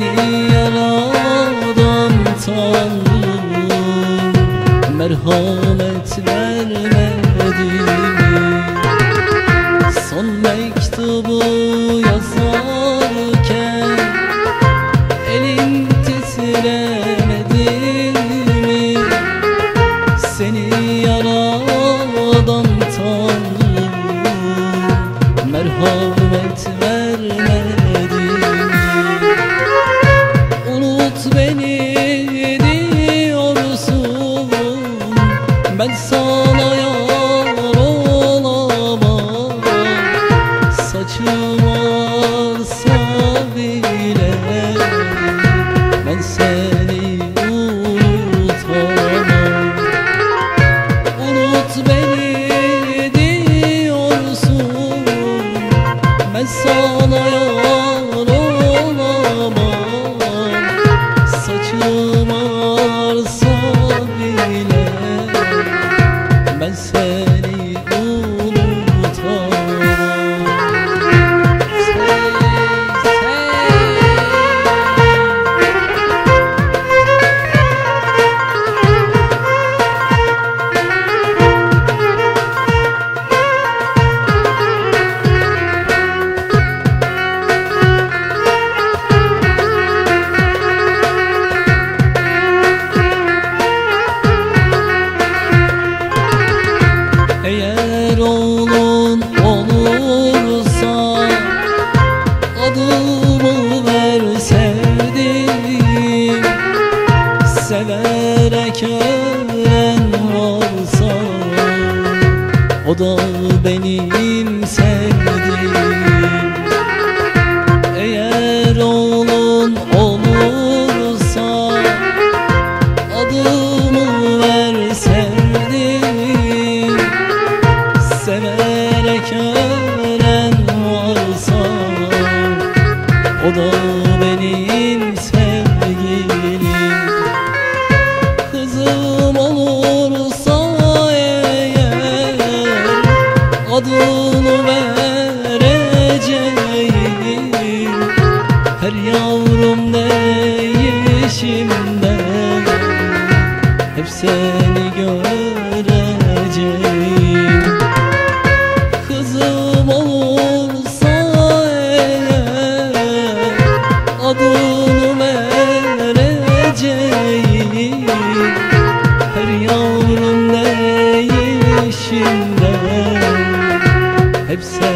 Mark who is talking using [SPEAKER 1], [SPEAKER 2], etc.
[SPEAKER 1] beni yaradan Tanrım Merhamet vermedi mi? Son mektubu yazarken Elin titremedi mi? Seni yaradan Tanrım Merhamet Saçım ağarsa bile Ben seni unutamam. Unut beni diyorsun. Ben sana yar olamam. Saçım ağarsa bile Ben seni Eğer oğlun olursa Adımı ver sevdiğim Severek ölen varsa O da benim sevdiğim yavrum değişimde Hep seni göreceğim. Kızım olursa eğer Adını vereceğim. Her yavrum değişimde Hep seni